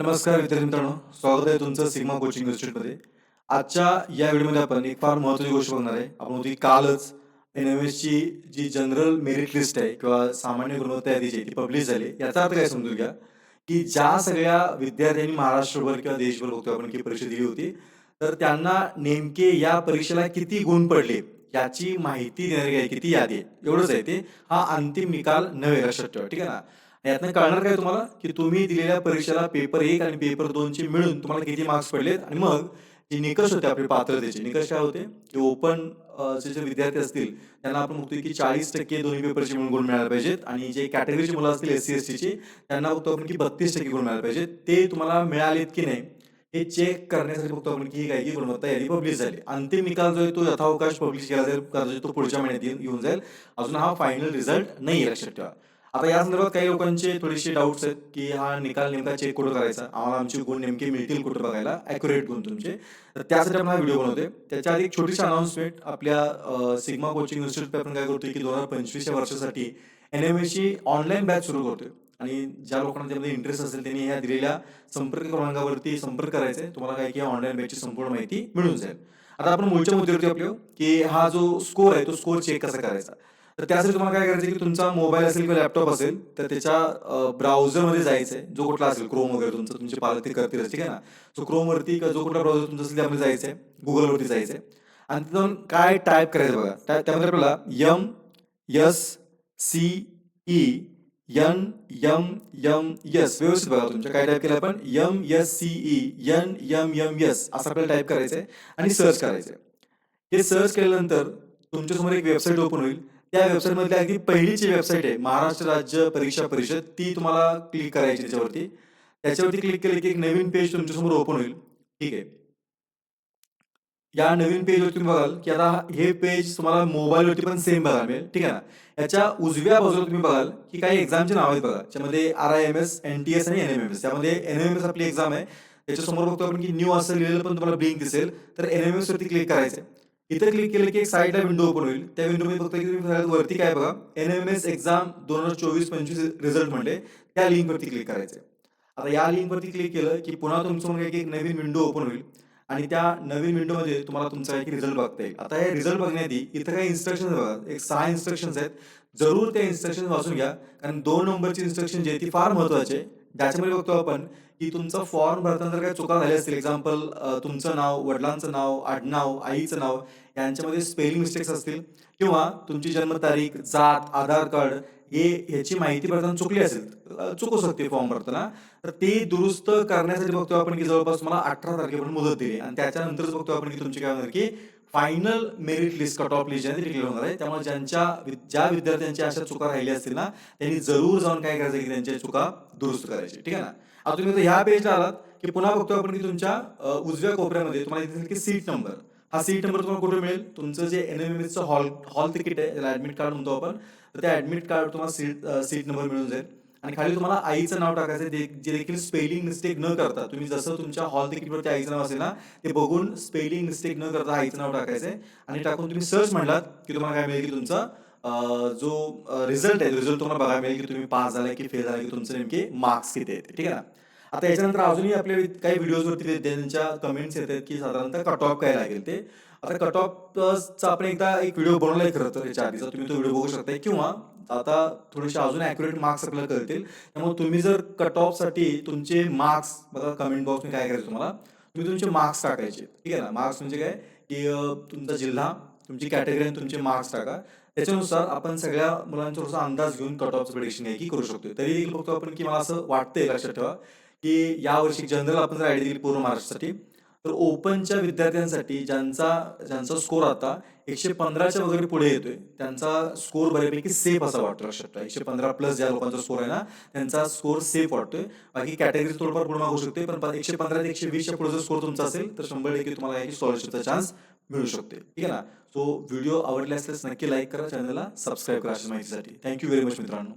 नमस्कार विद्यार्थी मित्रांनो स्वागत आहे तुमचं सिग्मा कोचिंग इन्स्टिट्यूटमध्ये. आजच्या या व्हिडिओमध्ये आपण एक फार महत्त्वाची गोष्ट बघणार आहे. आपण होती कालच एन एम एसची जी जनरल मेरिट लिस्ट आहे किंवा सामान्य गुणवत्ता यादी जी ती पब्लिश झाली. याचा अर्थ काय समजून घ्या की ज्या सगळ्या विद्यार्थ्यांनी महाराष्ट्रभर किंवा देशभर होतो आपण की परीक्षा दिली होती तर त्यांना नेमके या परीक्षेला किती गुण पडले याची माहिती देणारी आहे किती यादी आहे एवढंच आहे ते. हा अंतिम निकाल नव्हे लक्षात ठेवा ठीक आहे ना? यातनं कळणार काय तुम्हाला? की तुम्ही दिलेल्या परीक्षेला पेपर एक आणि पेपर दोनचे मिळून तुम्हाला किती मार्क्स पडलेत? आणि मग जे निकष होते आपले पात्रतेचे निकष काय होते? की ओपन चे जे विद्यार्थी असतील त्यांना आपण बघतोय की चाळीस टक्के दोन्ही पेपरचे मिळून गुण मिळायला पाहिजेत. आणि जे कॅटेगरीचे मुलं असतील एस सी एस टीचे त्यांना बघतो आपण की बत्तीस टक्के गुण मिळायला पाहिजेत. ते तुम्हाला मिळालेत की नाही हे चेक करण्यासाठी बघतो आपण की ही काय की गुणवत्ता यादी पब्लिश झाली. अंतिम निकाल जो आहे तो यथावकाश पब्लिश केला जाईल तो पुढच्या महिन्यात येऊन जाईल. अजून हा फायनल रिझल्ट नाही आहे लक्षात ठेवा. आता या संदर्भात काही लोकांचे थोडेसे डाऊट्स आहेत की हा निकाल नेमका चेक कुठं करायचा? आम्हाला आमचे गुण नेमके मिळतील कुठं बघायला? अॅक्युरेट गुण तुमचे. तर त्यासाठी आपण हा व्हिडिओ बनवतोय. त्याच्या आधी एक छोटीशी अनाउन्समेंट आपल्या सिग्मा कोचिंग इन्स्टिट्यूट आपण काय करतोय की दोन हजार पंचवीसच्या वर्षासाठी एन एम ची ऑनलाईन बॅच सुरू करतोय. आणि ज्या लोकांना त्यामध्ये इंटरेस्ट असेल त्यांनी ह्या दिलेल्या संपर्क क्रमांकावरती संपर्क करायचा आहे. तुम्हाला काय की ऑनलाईन बॅचची संपूर्ण माहिती मिळून जाईल. आता आपण मूळच्या मुद्द्यावरती आपलं की हा जो स्कोर आहे तो स्कोर चेक कसा करायचा? तर त्यासाठी तुम्हाला काय करायचं की तुमचा मोबाईल असेल किंवा लॅपटॉप असेल तर त्याच्या ब्राउझरमध्ये जायचं आहे जो कुठला असेल क्रोम वगैरे तुमचं तुमचे पालक ते करतील ठीक आहे ना? सो क्रोमवरती जो कुठला ब्राउझर तुमचा असेल त्यामध्ये जायचं आहे गुगलवरती जायचं आहे आणि तिथून काय टाईप करायचं बघा त्यामध्ये आपल्याला M S C E N M M S व्यवस्थित बघा तुमच्या काय टाईप केलं आपण? M S C E N M M S असं आपल्याला टाईप करायचं आहे आणि सर्च करायचं आहे हे सर्च केल्यानंतर तुमच्यासमोर एक वेबसाईट ओपन होईल. त्या वेबसाईटमधली अगदी पहिलीची वेबसाईट आहे महाराष्ट्र राज्य परीक्षा परिषद. ती तुम्हाला क्लिक करायची त्याच्यावरती. त्याच्यावरती क्लिक केलं की एक नवीन पेज तुमच्यासमोर ओपन होईल. ठीक आहे. या नवीन पेजवर तुम्ही बघाल की आता हे पेज तुम्हाला मोबाईलवरती पण सेम बघायला मिळेल. ठीक आहे ना? याच्या उजव्या बाजूला तुम्ही बघाल की काही एक्झामचे नाव आहेत बघा. त्याच्यामध्ये R I M S N T S आणि एन एम एम एस त्यामध्ये एन एम एम एस आपली एक्झाम आहे. त्याच्यासमोर बघतो आपण की न्यू असं लिहिलेलं पण तुम्हाला ब्लिंक दिसेल. तर एन एम एस वरती क्लिक करायचं इथे क्लिक केलं की एक साईडला विंडो ओपन होईल. त्या विंडोमध्ये फक्त तुम्ही वरती काय बघा. एन एम एस एक्झाम दोन हजार चोवीस पंचवीस रिझल्ट म्हणले त्या लिंकवरती क्लिक करायचे आता या लिंकवरती क्लिक केलं की पुन्हा तुमचं एक नवीन विंडो ओपन होईल. आणि त्या नवीन विंडोमध्ये तुम्हाला तुमचा एक रिझल्ट बघता येईल. आता हे रिझल्ट बघण्याआधी इथं काही इन्स्ट्रक्शन बघा. एक सहा इन्स्ट्रक्शन्स आहेत. जरूर त्या इन्स्ट्रक्शन वाचून घ्या. कारण दोन नंबरची इन्स्ट्रक्शन जी आहे ती फार महत्वाची आहे ज्याच्यामध्ये बघतो आपण की तुमचा फॉर्म भरताना जर काही चुका झाल्या असतील. एक्झाम्पल तुमचं नाव वडिलांचं नाव आडनाव आईचं नाव यांच्यामध्ये स्पेलिंग मिस्टेक्स असतील. किंवा तुमची जन्मतारीख जात आधार कार्ड हे ह्याची माहिती भरताना चुकली असेल चुकू शकते फॉर्म भरताना. तर ते दुरुस्त करण्यासाठी बघतो आपण की जवळपास मला अठरा तारखेपर्यंत मुदत दिली. आणि त्याच्यानंतरच बघतो आपण की तुमची काय होणार की final merit list cut off list आहे होणार आहे त्यामुळे ज्यांच्या ज्या विद्यार्थ्यांच्या अशा चुका राहिल्या असतील ना त्यांनी जरूर जाऊन काय करायचं की त्यांच्या चुका दुरुस्त करायची ठीक आहे ना? आता तुम्ही ह्या पेजला आलात की पुन्हा बघतो आपण की तुमच्या उजव्या कोपऱ्यामध्ये तुम्हाला दिसेल की सीट नंबर हा सीट नंबर तुम्हाला कुठे मिळेल? तुमचं जे एन एम एमचं हॉल हॉल तिकीट आहे त्याला ऍडमिट कार्ड म्हणतो आपण. तर त्या ऍडमिट कार्ड तुम्हाला सीट सीट नंबर मिळून जाईल. आणि खाली तुम्हाला आईचं नाव टाकायचं जे देखील स्पेलिंग मिस्टेक न करता. तुम्ही जसं तुमच्या हॉल तिकीटवरती आईचं नाव असेल ना ते बघून स्पेलिंग मिस्टेक न करता आईचं नाव टाकायचं आणि टाकून तुम्ही सर्च म्हणलात की तुम्हाला काय मिळेल की तुमचा जो रिझल्ट आहे रिझल्ट तुम्हाला बघायला मिळेल की तुम्ही पास झाला की फेल झाला की तुमचे नेमके मार्क्स किती आहेत. ठीक आहे ना? आता याच्यानंतर अजूनही आपल्या काही व्हिडिओजवरती त्यांच्या कमेंट्स येतात की साधारणतः कट ऑफ काय लागेल ते. आता कट ऑफचा आपण एकदा एक व्हिडिओ बनवलाय खरं तर याच्या आधीचा. तुम्ही तो व्हिडिओ बघू शकता किंवा आता थोडेसे अजून ॲक्युरेट मार्क्स आपल्याला कळतील. त्यामुळे तुम्ही जर कट ऑफसाठी तुमचे मार्क्स बघा कमेंट बॉक्समध्ये काय करायचं तुम्हाला? तुम्ही तुमचे मार्क्स टाकायचे. ठीक आहे ना? मार्क्स म्हणजे काय? की तुमचा जिल्हा तुमची कॅटेगरी आणि तुमचे मार्क्स टाका. त्याच्यानुसार आपण सगळ्या मुलांचा थोडासा अंदाज घेऊन कट ऑफचं प्रेडिक्शन आहे की करू शकतो तरी देखील बघतो आपण की मला असं वाटतंय लक्षात ठेवा. की यावर्षी जनरल आपण जर आयडी दिली पूर्ण महाराष्ट्रासाठी तर ओपनच्या विद्यार्थ्यांसाठी ज्यांचा ज्यांचा स्कोर आता एकशे पंधराच्या वगैरे पुढे येतोय त्यांचा स्कोर बऱ्यापैकी सेफ असा वाटतो लक्षात. एकशे पंधरा प्लस ज्या लोकांचा स्कोर आहे ना त्यांचा स्कोर सेफ वाटतोय. बाकी कॅटेगरी थोडंफार पुढे मागू शकते पण एकशे पंधरा ते एकशे वीसच्या पुढे जर स्कोर तुमचा असेल तर शंभर टक्के तुम्हाला स्कॉलरशिपचा चान्स मिळू शकते ठीक आहे ना? सो व्हिडिओ आवडले असल्यास नक्की लाईक करा चॅनलला सबस्क्राईब करा अशा माहितीसाठी. थँक्यू व्हेरी मच मित्रांनो.